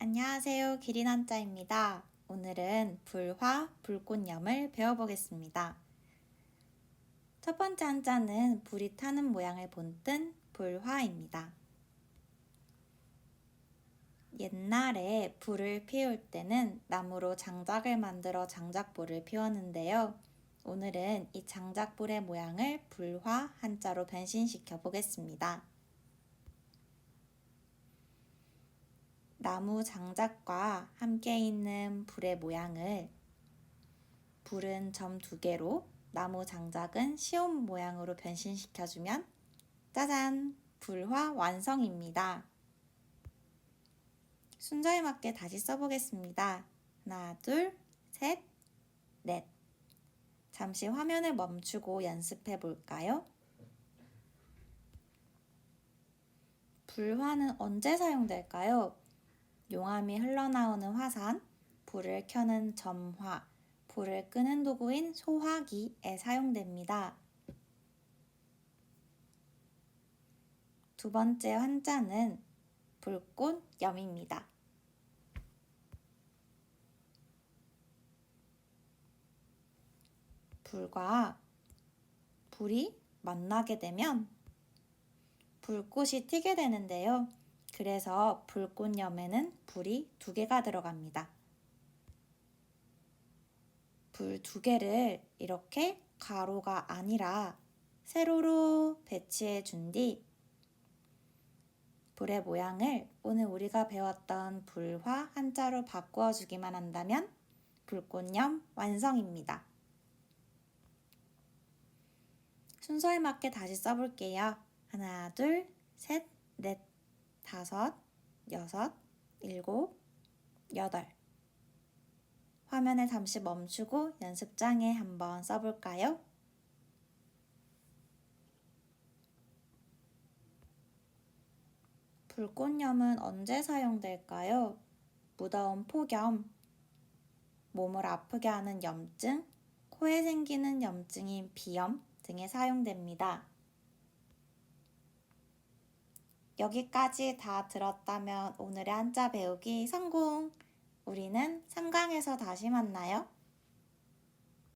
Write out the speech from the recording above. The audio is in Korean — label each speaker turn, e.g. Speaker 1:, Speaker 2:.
Speaker 1: 안녕하세요. 기린 한자입니다. 오늘은 불화, 불꽃염을 배워보겠습니다. 첫 번째 한자는 불이 타는 모양을 본뜬 불화입니다. 옛날에 불을 피울 때는 나무로 장작을 만들어 장작불을 피웠는데요. 오늘은 이 장작불의 모양을 불화 한자로 변신시켜 보겠습니다. 나무 장작과 함께 있는 불의 모양을 불은 점 두 개로 나무 장작은 시온 모양으로 변신시켜주면 짜잔! 불화 완성입니다. 순서에 맞게 다시 써보겠습니다. 하나, 둘, 셋, 넷. 잠시 화면을 멈추고 연습해 볼까요? 불화는 언제 사용될까요? 용암이 흘러나오는 화산, 불을 켜는 점화, 불을 끄는 도구인 소화기에 사용됩니다. 두 번째 환자는 불꽃 염입니다. 불과 불이 만나게 되면 불꽃이 튀게 되는데요. 그래서 불꽃염에는 불이 두 개가 들어갑니다. 불 두 개를 이렇게 가로가 아니라 세로로 배치해 준 뒤 불의 모양을 오늘 우리가 배웠던 불화 한자로 바꾸어 주기만 한다면 불꽃염 완성입니다. 순서에 맞게 다시 써볼게요. 하나, 둘, 셋, 넷, 다섯, 여섯, 일곱, 여덟. 화면을 잠시 멈추고 연습장에 한번 써볼까요? 불꽃염은 언제 사용될까요? 무더운 폭염, 몸을 아프게 하는 염증, 코에 생기는 염증인 비염 등에 사용됩니다. 여기까지 다 들었다면 오늘의 한자 배우기 성공! 우리는 3강에서 다시 만나요.